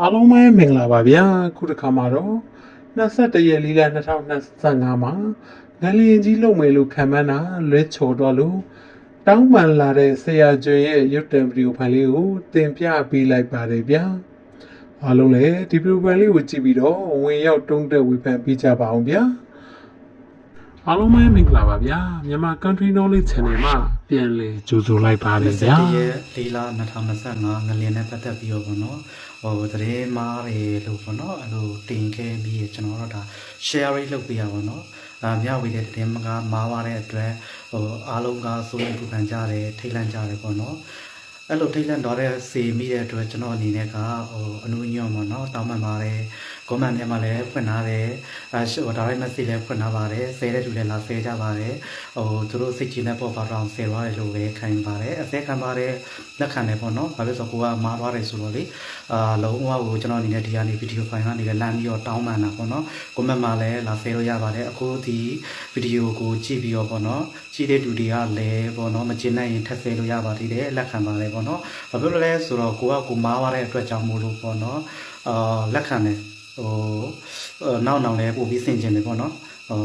အားလုံးပဲမင်္ဂလာပါဗျာခုတစ်ခါမှာတော့21ရက်လေးက2025မှာငလျင်ကြီးလုံမယ်လို့ခံမှန်းတာလွဲချော်တော့လို့တောင်းပန်လာတဲ့ဆရာကျွေရဲ့ရုပ်တံဗီဒီယိုဖိုင်လေးကိုတင်ပြပေးလိုက်ပါတယ်ဗျာအားလုံးလည်းဒီဗီဒီယိုဖိုင်လေးကိုကြည့်ပြီးတော့ဝင်ရောက်တုံးတက်ဝေဖန်ပေးကြပါအောင်ဗျာ အားလုံးပဲမင်္ဂလာပါဗျာမြန်မာ Country Knowledge Channel မှာပြန်လည်ကြိုဆိုလိုက်ပါတယ်ဗျာ21ရက်၄လ2025ငလျင်နဲ့ပတ်သက်ပြီးတော့ပေါ့နော်ဟိုသတင်းမားတွေလို့ပေါ့နော်အဲ့လိုတင်ခဲ့ပြီးကျွန်တော်တို့ဒါ share လေးလုပ်ပေးရပါတော့အာမျှဝေတဲ့သတင်းကမားပါတဲ့အတွက်ဟိုအားလုံးကစိုးရိမ်ပူပန်ကြတယ်ထိတ်လန့်ကြတယ်ပေါ့နော်အဲ့လိုထိတ်လန့်တော့တဲ့စေမိတဲ့အတွက်ကျွန်တော်အနေနဲ့ကဟိုအနုညွန့်ပေါ့နော်တောင်းပန်ပါတယ် comment ထဲမှာလည်းဖွင့်ထားတယ်အဲဟို direct message လည်းဖွင့်ထားပါတယ်ဆဲတဲ့လူလည်းလာဆဲကြပါတယ်ဟိုသူတို့စိတ်ကြည်တဲ့ပေါ်ပါတော့ဆဲသွားတယ်လို့ပဲခံပါတယ်အသက်ခံပါတယ်လက်ခံတယ်ပေါ့နော်ဘာလို့ဆိုကိုကမားသွားတယ်ဆိုတော့လေအာလုံးဝကိုကျွန်တော်အနေနဲ့ဒီကနေဗီဒီယိုဖိုင်ကနေလည်းလမ်းပြီးတော့တောင်းပန်တာပေါ့နော် comment မှာလည်းလာဆဲလို့ရပါတယ်အခုဒီဗီဒီယိုကိုကြည့်ပြီးတော့ပေါ့နော်ကြည့်တဲ့လူတွေကလည်းပေါ့နော်မကျင်နိုင်ရင်ထပ်ဆဲလို့ရပါသေးတယ်လက်ခံပါတယ်ပေါ့နော်ဘာဖြစ်လို့လဲဆိုတော့ကိုကကိုမားသွားတဲ့အတွက်ကြောင့်မို့လို့ပေါ့နော်အာလက်ခံတယ် ဟိုနောက်နောက်လည်းပို့ပြီးဆင်ကျင်တယ်ပေါ့နော်ဟို